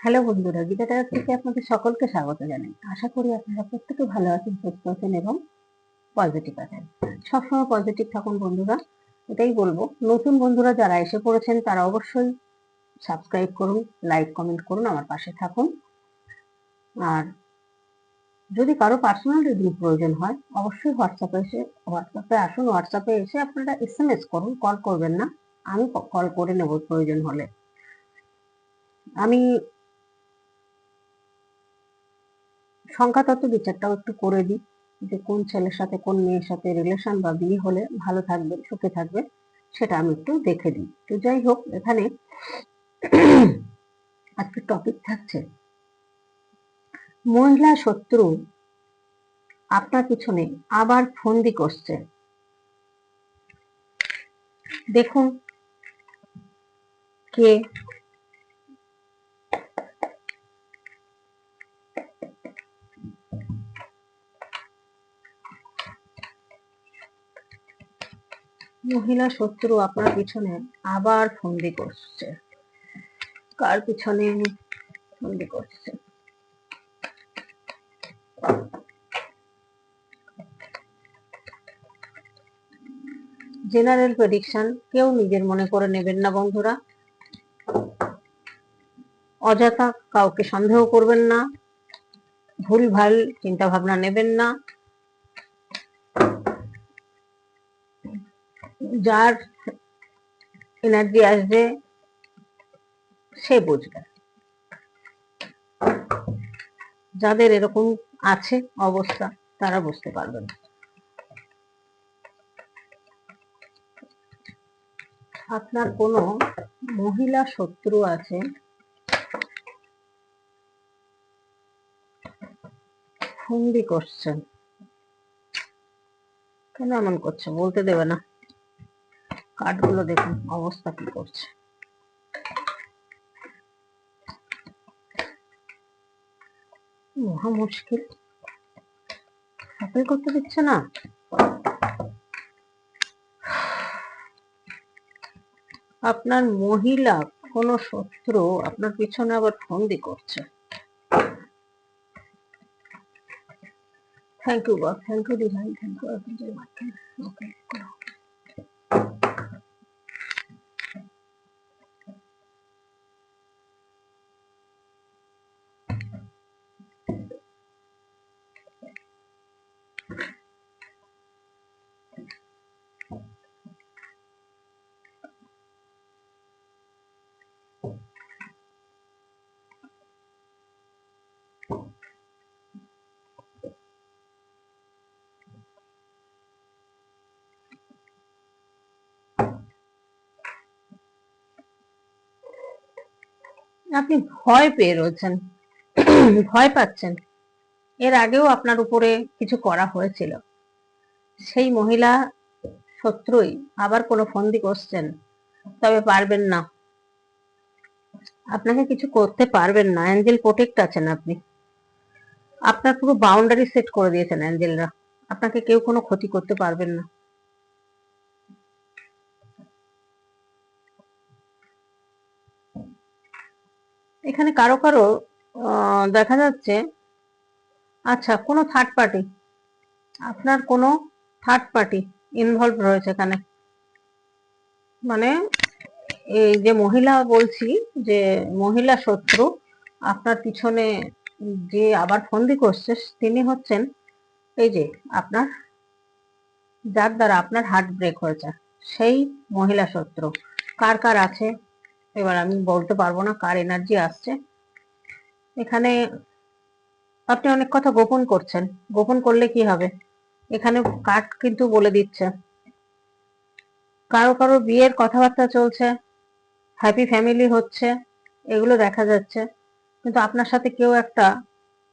Hello বন্ধুরা গীতা গীতাটা থেকে আপনাদের সকলকে স্বাগত জানাই। আশা করি আপনারা প্রত্যেকে ভালো আছেন সুস্থ আছেন এবং পজিটিভ আছেন। সবসময় পজিটিভ থাকুন বন্ধুরা এটাই বলব। নতুন বন্ধুরা যারা এসে পড়েছেন তারা অবশ্যই সাবস্ক্রাইব করুন লাইক কমেন্ট করুন আমার পাশে থাকুন। আর যদি কারও পার্সোনাল রিডিং প্রয়োজন হয় অবশ্যই হোয়াটসঅ্যাপে এসে হোয়াটসঅ্যাপে আসুন হোয়াটসঅ্যাপে এসে আপনারা এস এম এস করুন কল করবেন না। আমি কল করে নেব প্রয়োজন হলে। আমি সংখ্যাতত্ত্ব বিচারটাও একটু করে দিই যে কোন ছেলের সাথে, কোন মেয়ের সাথে রিলেশন বা বিয়ে হলে ভালো থাকবে, সুখে থাকবে, সেটা আমি একটু দেখে দিই। তো যাই হোক, এখানে আজকে টপিক থাকছে, মহিলা শত্রু আপনার পিছনে আবার ফন্দি করছে। দেখুন কে মহিলা শত্রু আপনার পিছনে আবার ফন্দি করছে। কার পিছনে ফন্দি করছে? জেনারেল প্রেডিকশন, কেউ নিজের মনে করে নেবেন না বন্ধুরা। অযথা কাউকে সন্দেহ করবেন না। ভুল ভালো চিন্তা ভাবনা নেবেন না। যার এনার্জি আসবে, সে বুঝবে। যাদের এরকম আছে অবস্থা, তারা বুঝতে পারবেন আপনার কোনো মহিলা শত্রু আছে ফন্দি করছেন। কেন এমন করছে বলতে দেবে না। কাঠগুলো দেখুন অবস্থা কি করছে মহা মুশকিল করতে দিচ্ছে না আপনার মহিলা কোন শত্রু আপনার পিছনে আবার ফন্দি করছে thank you thank you divine thank you okay আপনি ভয় পেয়ে রয়েছেন, ভয় পাচ্ছেন। এর আগেও আপনার উপরে কিছু করা হয়েছিল। সেই মহিলা শত্রুই, আবার কোনো ফন্দি করছেন। তবে পারবেন না। আপনাকে কিছু করতে পারবেন না। অ্যাঞ্জেল প্রোটেক্ট আছেন আপনি। আপনার পুরো বাউন্ডারি সেট করে দিয়েছেন অ্যাঞ্জেলরা। আপনাকে কেউ কোনো ক্ষতি করতে পারবেন না। এখানে কারও কারও দেখা যাচ্ছে আচ্ছা কোনো থার্ড পার্টি আপনার কোনো থার্ড পার্টি ইনভলভ রয়েছে এখানে। মানে এই যে মহিলা বলছি যে মহিলা শত্রু, আপনার পিছনে যে আবার ফন্দি করছে, তিনি হচ্ছেন এই যে আপনার, যার দ্বারা আপনার হার্ট ব্রেক হয়েছে, সেই মহিলা শত্রু। কার কার আছে? এবার আমি বলতে পারব না কার এনার্জি আসছে। এখানে আপনি অনেক কথা গোপন করছেন। গোপন করলে কি হবে? এখানে কাঠ কিন্তু বলে দিচ্ছে। কারও কারও বিয়ের কথাবার্তা চলছে হ্যাপি ফ্যামিলি হচ্ছে, এগুলো দেখা যাচ্ছে। কিন্তু আপনার সাথে কেউ একটা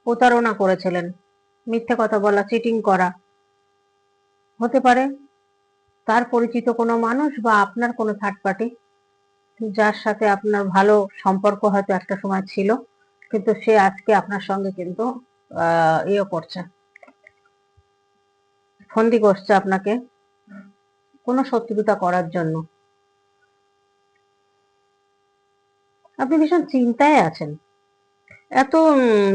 প্রতারণা করেছিলেন, মিথ্যে কথা বলা চিটিং করা। হতে পারে তার পরিচিত কোনো মানুষ বা আপনার কোনো থার্ড পার্টি যার সাথে আপনার ভালো সম্পর্ক হয়তো একটা সময় ছিল, কিন্তু সে আজকে আপনার সঙ্গে কিন্তু ইয়ে করছে। ফন্দি করছে আপনাকে। কোনো শত্রুতা করার জন্য। আপনি ভীষণ চিন্তায় আছেন। এত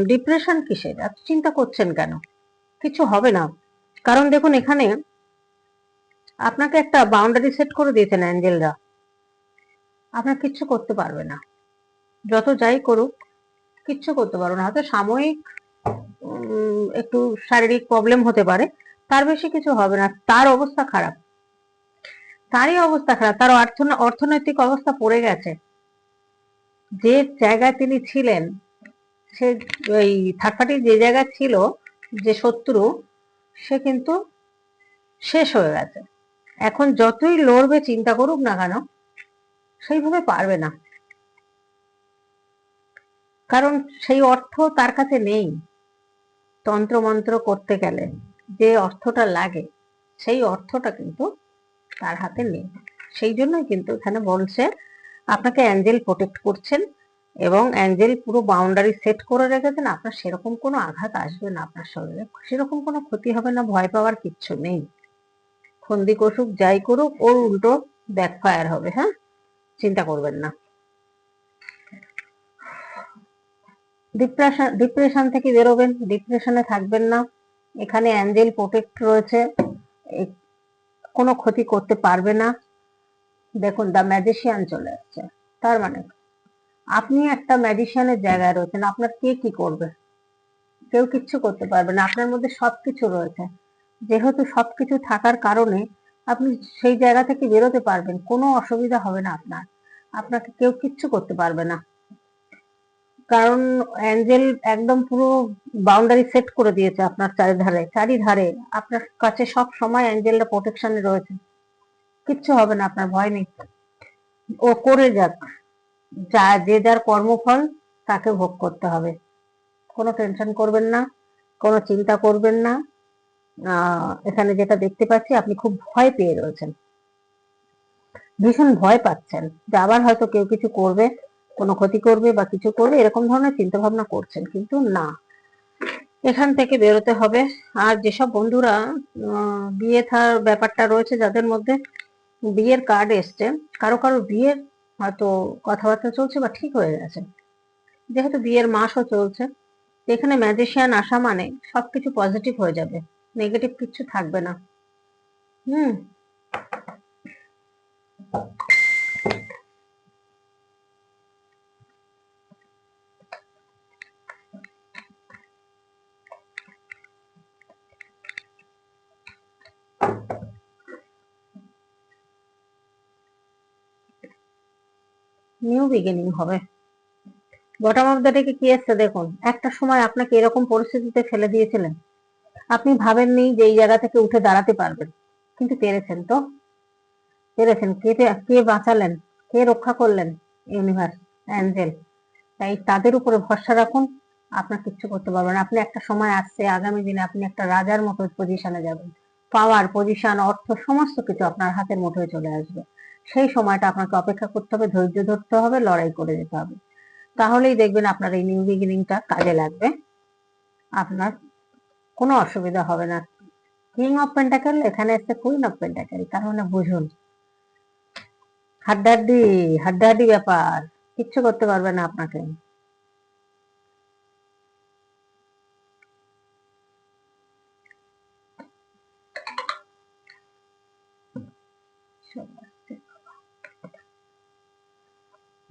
ডিপ্রেশন কিসের? এত চিন্তা করছেন কেন? কিছু হবে না। কারণ দেখুন এখানে আপনাকে একটা বাউন্ডারি সেট করে দিয়েছেন অ্যাঞ্জেলরা। আপনার কিচ্ছু করতে পারবে না। যত যাই করুক, কিচ্ছু করতে পারবে না। হয়তো সাময়িক একটু শারীরিক প্রবলেম হতে পারে। তার বেশি কিছু হবে না, তার অবস্থা খারাপ। তারই অবস্থা খারাপ, তার অর্থনৈতিক অবস্থা পড়ে গেছে। যে জায়গায় তিনি ছিলেন, সে ওই থার্ড পার্টি যে জায়গায় ছিল, যে শত্রু, সে কিন্তু শেষ হয়ে গেছে। এখন যতই লড়বে, চিন্তা করুক না কেন, সেইভাবে পারবে না। কারণ সেই অর্থ তার কাছে নেই, তন্ত্রমন্ত্র করতে গেলে। যে অর্থটা লাগে, সেই অর্থটা কিন্তু তার হাতে নেই। সেই জন্যই কিন্তু এখানে বলছে, আপনাকে অ্যাঞ্জেল প্রোটেক্ট করছেন এবং অ্যাঞ্জেল পুরো বাউন্ডারি সেট করে রেখেছেন, আপনার সেরকম কোনো আঘাত আসবে না আপনার শরীরে। সেরকম কোনো ক্ষতি হবে না, ভয় পাওয়ার কিচ্ছু নেই। ফন্দি কষুক, যাই করুক, ওর উল্টো ব্যাকফায়ার হবে হ্যাঁ? চিন্তা করবেন না। ডিপ্রেশন ডিপ্রেশন থেকে বেরোবেন ডিপ্রেশনে থাকবেন না। এখানে অ্যাঞ্জেল প্রোটেক্ট রয়েছে। কোনো ক্ষতি করতে পারবে না। দেখুন দা ম্যাজিশিয়ান চলে আসছে। তার মানে আপনি একটা ম্যাজিশিয়ানের জায়গায় রয়েছেন, আপনার কে কি করবে? কেউ কিচ্ছু করতে পারবে না। আপনার মধ্যে সবকিছু রয়েছে। যেহেতু সবকিছু থাকার কারণে আপনি সেই জায়গা থেকে বেরোতে পারবেন। কোনো অসুবিধা হবে না আপনার। আপনাকে কেউ কিচ্ছু করতে পারবে না। কারণ অ্যাঞ্জেল একদম পুরো বাউন্ডারি সেট করে দিয়েছে আপনার চারিধারে চারিধারে। আপনার কাছে সব সময় অ্যাঞ্জেলটা প্রোটেকশনে রয়েছে। কিচ্ছু হবে না, আপনার ভয় নেই। ও করে যাক। যা, যে যার কর্মফল, তাকে ভোগ করতে হবে। কোনো টেনশন করবেন না, কোনো চিন্তা করবেন না। এখানে যেটা দেখতে পাচ্ছি, আপনি খুব ভয় পেয়ে রয়েছেন। ভীষণ ভয় পাচ্ছেন যে আবার হয়তো কেউ কিছু করবে। কোনো ক্ষতি করবে বা কিছু করবে, এরকম ধরনের চিন্তা ভাবনা করছেন, কিন্তু না। এখান থেকে বেরোতে হবে। আর যেসব বন্ধুরা বিয়ে থার ব্যাপারটা রয়েছে যাদের মধ্যে বিয়ের কার্ড এসছে, কারও কারও বিয়ের হয়তো কথাবার্তা চলছে বা ঠিক হয়ে গেছে। যেহেতু বিয়ের মাসও চলছে, এখানে ম্যাজিশিয়ান আসা মানে সবকিছু পজিটিভ হয়ে যাবে নেগেটিভ কিছু থাকবে না। হুম। নিউ বিগিনিং হবে। বটম অফ দ্য ডেকে কি এসছে দেখুন, একটা সময় আপনাকে এরকম পরিস্থিতিতে ফেলে দিয়েছিলেন। আপনি ভাবেননি যে এই জায়গা থেকে উঠে দাঁড়াতে পারবেন, কিন্তু পেরেছেন তো। পেরেছেন, কে কে বাঁচালেন, কে রক্ষা করলেন ইউনিভার্স অ্যাঞ্জেল তাই তাদের উপরে ভরসা রাখুন, আপনার কিচ্ছু করতে পারবেন। আপনি একটা সময় আসছে, আগামী দিনে আপনি একটা রাজার মতো পজিশনে যাবেন। পাওয়ার পজিশন অর্থ, সমস্ত কিছু আপনার হাতের মুঠোয় চলে আসবে। সেই সময়টা আপনাকে অপেক্ষা করতে হবে, ধৈর্য ধরতে হবে, লড়াই করে যেতে হবে। তাহলেই দেখবেন আপনার এই নিউ বিগিনিংটা কাজে লাগবে। আপনার কোনো অসুবিধা হবে না। কিং অফ পেন্টাকেল এখানে এসছে কুইন অফ পেন্টাকেল তার মানে বুঝুন। হাড্ডাহাড্ডি হাড্ডাহাড্ডি ব্যাপার, কিচ্ছু করতে পারবে না আপনাকে।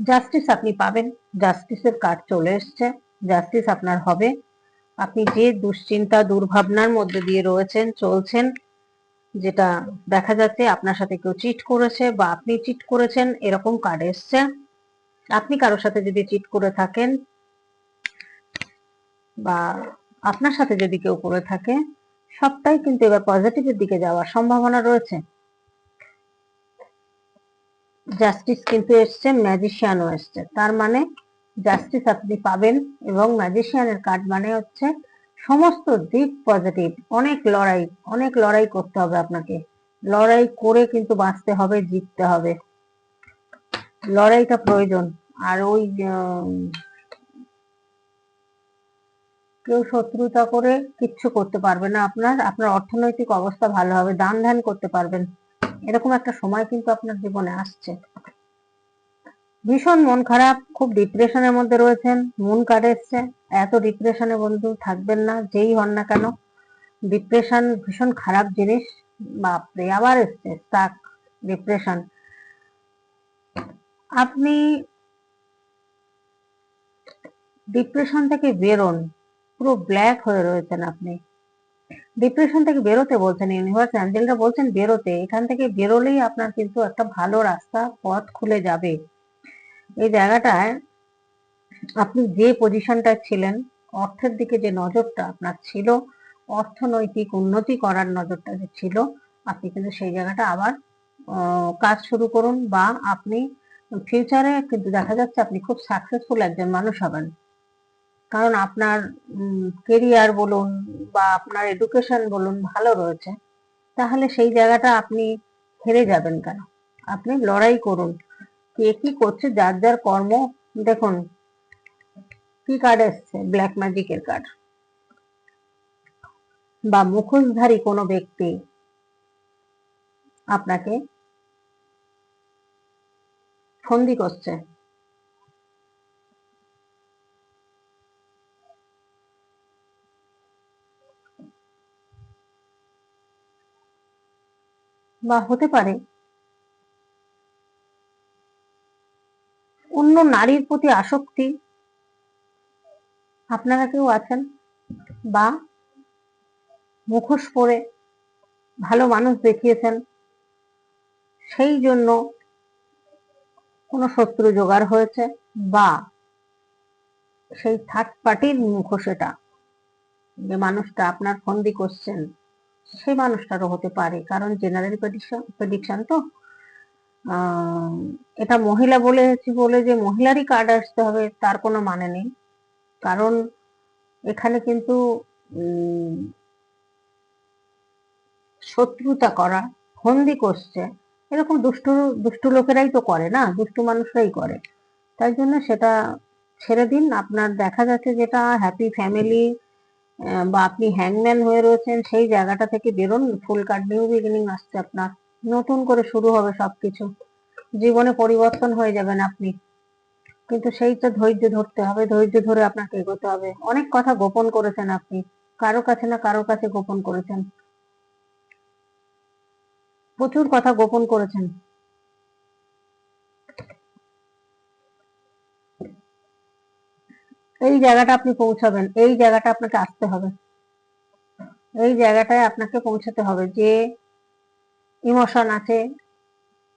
জাস্টিস আপনি পাবেন। জাস্টিসের কার্ড চলে এসছে। জাস্টিস আপনার হবে। আপনি যে দুশ্চিন্তা, দুর্ভাবনার মধ্যে দিয়ে রয়েছেন, চলছেন, যেটা দেখা যাচ্ছে আপনার সাথে কেউ চিট করেছে বা আপনি চিট করেছেন, এরকম কার্ড এসছে। আপনি কারোর সাথে যদি চিট করে থাকেন বা আপনার সাথে যদি কেউ করে থাকে, সবটাই কিন্তু এবার পজিটিভের দিকে যাওয়ার সম্ভাবনা রয়েছে। জাস্টিস কিন্তু এসছে ম্যাজিশিয়ানও এসছে। তার মানে জাস্টিস আপনি পাবেন এবং ম্যাজিশিয়ানের কার্ড মানে হচ্ছে সমস্ত দিক পজিটিভ অনেক লড়াই অনেক লড়াই করতে হবে আপনাকে। লড়াই করে কিন্তু বাঁচতে হবে, জিততে হবে। লড়াইটা প্রয়োজন। আর ওই কেউ শত্রুতা করে কিচ্ছু করতে পারবে না আপনার। আপনার অর্থনৈতিক অবস্থা ভালো হবে, দান ধ্যান করতে পারবেন। এরকম একটা সময় কিন্তু আপনার জীবনে আসছে। ভীষণ মন খারাপ, খুব ডিপ্রেশনের মধ্যে রয়েছেন, মন কাটে এসছে এত ডিপ্রেশনে বন্ধু থাকবেন না, যেই হন না কেন। ডিপ্রেশন ভীষণ খারাপ জিনিস, বাপরে, আবার এসছে স্টাক ডিপ্রেশন আপনি ডিপ্রেশন থেকে বেরোন, পুরো ব্ল্যাক হয়ে রয়েছেন আপনি। ডিপ্রেশন থেকে বেরোতে বলছেন ইউনিভার্স অ্যাঞ্জেলরা বলছেন বেরোতে। এখান থেকে বেরোলেই আপনার কিন্তু একটা ভালো রাস্তা, পথ খুলে যাবে। এই জায়গাটায় আপনি যে পজিশনটা ছিলেন, অর্থের দিকে যে নজরটা আপনার ছিল, অর্থনৈতিক উন্নতি করার নজরটা যে ছিল, আপনি কিন্তু সেই জায়গাটা আবার কাজ শুরু করুন বা আপনি ফিউচারে কিন্তু দেখা যাচ্ছে আপনি খুব সাকসেসফুল একজন মানুষ হবেন। কারণ আপনার কেরিয়ার বলুন বা আপনার এডুকেশন বলুন ভালো রয়েছে, তাহলে সেই জায়গাটা আপনি হেরে যাবেন কেন? আপনি লড়াই করুন। কে কি করছে, যার যার কর্ম, দেখুন, কি কার্ড এসছে? ব্ল্যাক ম্যাজিকের কার্ড বা মুখোশধারী কোনো ব্যক্তি আপনাকে ফন্দি করছে। বা হতে পারে। অন্য নারীর প্রতি আসক্তি, আপনারা কেউ আছেন? বা মুখোশ পরে ভালো মানুষ দেখিয়েছেন, সেই জন্য কোনো শত্রু জোগাড় হয়েছে? বা সেই থার্ড পার্টির মুখোশ এটা, যে মানুষটা আপনার ফন্দি করছেন। সেই মানুষটারও হতে পারে। কারণ জেনারেল প্রেডিকশন তো এটা মহিলা বলেছি বলে যে মহিলারই কার্ড আসতে হবে, তার কোনো মানে নেই। কারণ এখানে কিন্তু শত্রুতা করা ফন্দি করছে, এরকম দুষ্টু দুষ্টু লোকেরাই তো করে না, দুষ্টু মানুষরাই করে। তাই জন্য সেটা ছেড়ে দিন। আপনার দেখা যাচ্ছে যেটা হ্যাপি ফ্যামিলি বা আপনি হ্যাংম্যান হয়ে রয়েছেন, সেই জায়গাটা থেকে বেরোন। ফুল কার্ড নিউ বিগিনিং আসছে আপনার। নতুন করে শুরু হবে সবকিছু। জীবনে পরিবর্তন হয়ে যাবেন আপনি। কিন্তু সেইটা ধৈর্য ধরতে হবে, ধৈর্য ধরে আপনাকে এগোতে হবে। অনেক কথা গোপন করেছেন আপনি। কারও কাছে না কারও কাছে গোপন করেছেন। প্রচুর কথা গোপন করেছেন। এই জায়গাটা আপনি পৌঁছাবেন, এই জায়গাটা আপনাকে আসতে হবে। এই জায়গাটায় আপনাকে পৌঁছাতে হবে যে ইমোশন আছে,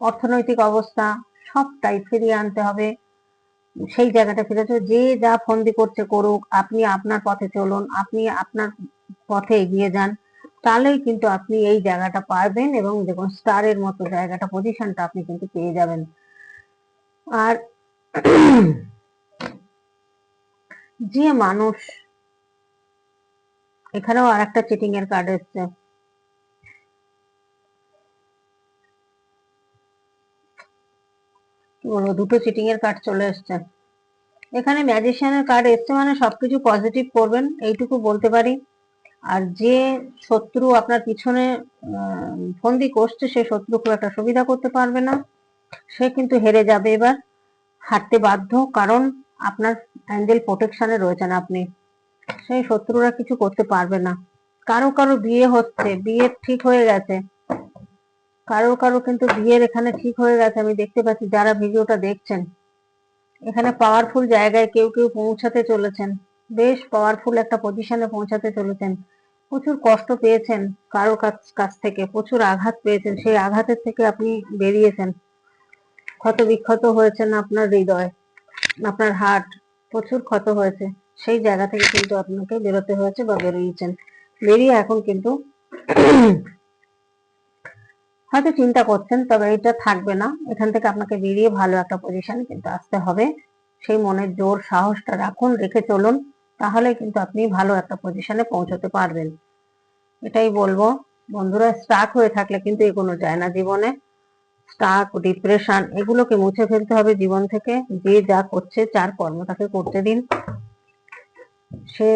অর্থনৈতিক অবস্থা সবটাই ফিরিয়ে আনতে হবে। সেই জায়গাটা ফিরেছে যে যা ফন্দি করছে করুক, আপনি আপনার পথে চলুন, আপনি আপনার পথে এগিয়ে যান, তাহলেই কিন্তু আপনি এই জায়গাটা পারবেন এবং দেখুন স্টারের মতো জায়গাটা পজিশনটা আপনি কিন্তু পেয়ে যাবেন। আর যে মানুষ। এখানেও আর একটা চিটিং এর কার্ড এসছে। কি বলব, দুটো চিটিং এর কার্ড চলে এসছে। এখানে ম্যাজিশিয়ানের কার্ড এসছে মানে সবকিছু পজিটিভ করবেন, এইটুকু বলতে পারি। আর যে শত্রু আপনার পিছনে ফন্দি করছে, সে শত্রু খুব একটা সুবিধা করতে পারবে না। সে কিন্তু হেরে যাবে এবার, হারতে বাধ্য। কারণ আপনার অ্যাঞ্জেল প্রোটেকশনে রয়েছেন আপনি, সেই শত্রুরা কিছু করতে পারবে না। কারও কারও বিয়ে হচ্ছে, বিয়ে ঠিক হয়ে গেছে। কারও কারও কিন্তু বিয়ের এখানে ঠিক হয়ে গেছে, আমি দেখতে পাচ্ছি যারা ভিডিওটা দেখছেন। এখানে পাওয়ারফুল জায়গায় কেউ কেউ পৌঁছাতে চলেছেন। বেশ পাওয়ারফুল একটা পজিশনে পৌঁছাতে চলেছেন। প্রচুর কষ্ট পেয়েছেন কারও কাছ থেকে, প্রচুর আঘাত পেয়েছেন। সেই আঘাতের থেকে আপনি বেরিয়েছেন। ক্ষত বিক্ষত হয়েছেন আপনার হৃদয়। আপনার হার্ট প্রচুর ক্ষত হয়েছে, সেই জায়গা থেকে কিন্তু আপনাকে বেরোতে হয়েছে বা বেরিয়েছেন। বেরিয়ে এখন কিন্তু হয়তো চিন্তা করছেন, তবে এটা থাকবে না। এখান থেকে আপনাকে বেরিয়ে ভালো একটা পজিশনে কিন্তু আসতে হবে। সেই মনের জোর সাহসটা রাখুন, রেখে চলুন, তাহলে কিন্তু আপনি ভালো একটা পজিশনে পৌঁছতে পারবেন। এটাই বলব, বন্ধুরা স্টাক হয়ে থাকলে কিন্তু এগোনো যায় না জীবনে। স্টাক ডিপ্রেশন এগুলোকে মুছে ফেলতে হবে জীবন থেকে। যে যা করছে যার কর্ম তাকে করতে দিন। সে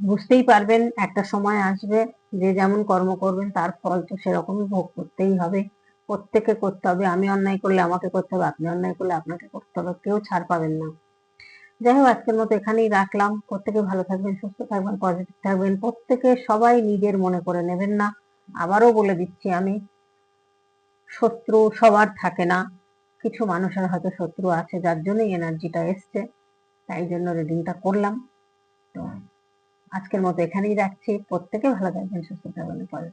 বুঝতেই পারবেন একটা সময় আসবে যে যেমন কর্ম করবেন তার ফল তো সেরকমই ভোগ করতেই হবে। প্রত্যেকে করতে হবে, আমি অন্যায় করলে আমাকে করতে হবে, আপনি অন্যায় করলে আপনাকে করতে হবে, কেউ ছাড় পাবেন না। যাই হোক, আজকের মতো এখানেই রাখলাম। প্রত্যেকে ভালো থাকবেন, সুস্থ থাকবেন পজিটিভ থাকবেন। প্রত্যেকে সবাই নিজের মনে করে নেবেন না। আবারও বলে দিচ্ছি আমি শত্রু সবার থাকে না। কিছু মানুষের হয়তো শত্রু আছে, যার জন্যই এনার্জিটা এসছে। তাই জন্য রিডিংটা করলাম। তো আজকের মতো এখানেই রাখছি। প্রত্যেকে ভালো থাকবেন, সুস্থ থাকবেন।